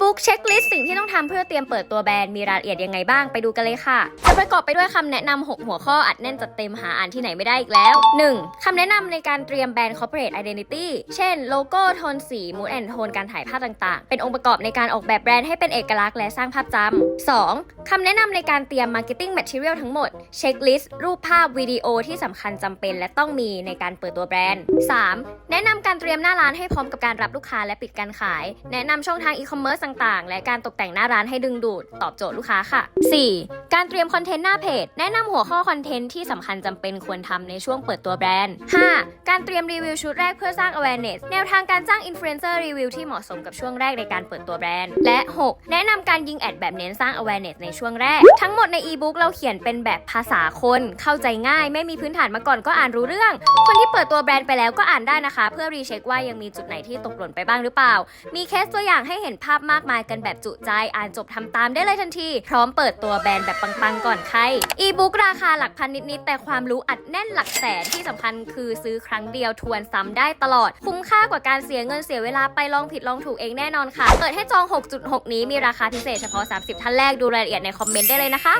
e-book checklist สิ่งที่ต้องทำเพื่อเตรียมเปิดตัวแบรนด์มีรายละเอียดยังไงบ้างไปดูกันเลยค่ะ จะประกอบไปด้วยคำแนะนำ6หัวข้ออัดแน่นจัดเต็มหาอ่านที่ไหนไม่ได้อีกแล้ว 1. คำแนะนำในการเตรียมแบรนด์ corporate identity เช่น โลโก้โทนสี mood and tone การถ่ายภาพต่างๆ เป็นองค์ประกอบในการออกแบบแบรนด์ให้เป็นเอกลักษณ์และสร้างภาพจำ 2. คำแนะนำในการเตรียม marketing material ทั้งหมดเช็คลิสต์รูปภาพวิดีโอที่สำคัญจำเป็น และต้องมีในการเปิดตัวแบรนด์ 3. แนะนำการเตรียมหน้าร้านให้พร้อมกับการรับลูกค้าและปิดการขาย แนะนำช่องทางอีคอมเมิร์ซต่างๆ และการตกแต่งหน้าร้านให้ดึงดูดตอบโจทย์ลูกค้าค่ะ 4. การเตรียมคอนเทนต์หน้าเพจ แนะนำหัวข้อคอนเทนต์ที่สำคัญจำเป็นควรทำในช่วงเปิดตัวแบรนด์ 5. การเตรียมรีวิวชุดแรกเพื่อสร้าง awareness แนวทางการจ้างอินฟลูเอนเซอร์รีวิวที่เหมาะสมกับช่วงแรกในการเปิดตัวแบรนด์ และ 6. แนะนำการยิงแอดแบบเน้นสร้าง awareness ในช่วงแรก ทั้งหมดในอีบุ๊กเราเขียนเป็นแบบภาษาคน เข้าใจง่าย ไม่มีพื้นฐานมาก่อนก็อ่านรู้เรื่อง คนที่เปิดตัวแบรนด์ไปแล้วก็อ่านได้นะคะ เพื่อรีเช็คว่ายังมีจุดไหนที่ตกหล่นไปบ้างหรือเปล่า มีเคสตัวอย่างให้เห็นภาพมากมายกันแบบจุใจ อ่านจบทำตามได้เลยทันที พร้อมเปิดตัวแบรนด์แบบปังๆก่อนใคร อีบุ๊กราคาหลักพันนิดๆแต่ความรู้อัดแน่นหลักแสนที่สำคัญคือซื้อครั้งเดียวทวนซ้ำได้ตลอด คุ้มค่ากว่าการเสียเงินเสียเวลาไปลองผิดลองถูกเองแน่นอนค่ะ เปิดให้จอง 6.6 นี้มีราคาพิเศษเฉพาะ 30 ท่านแรกดูรายละเอียดในคอมเมนต์ได้เลยนะคะ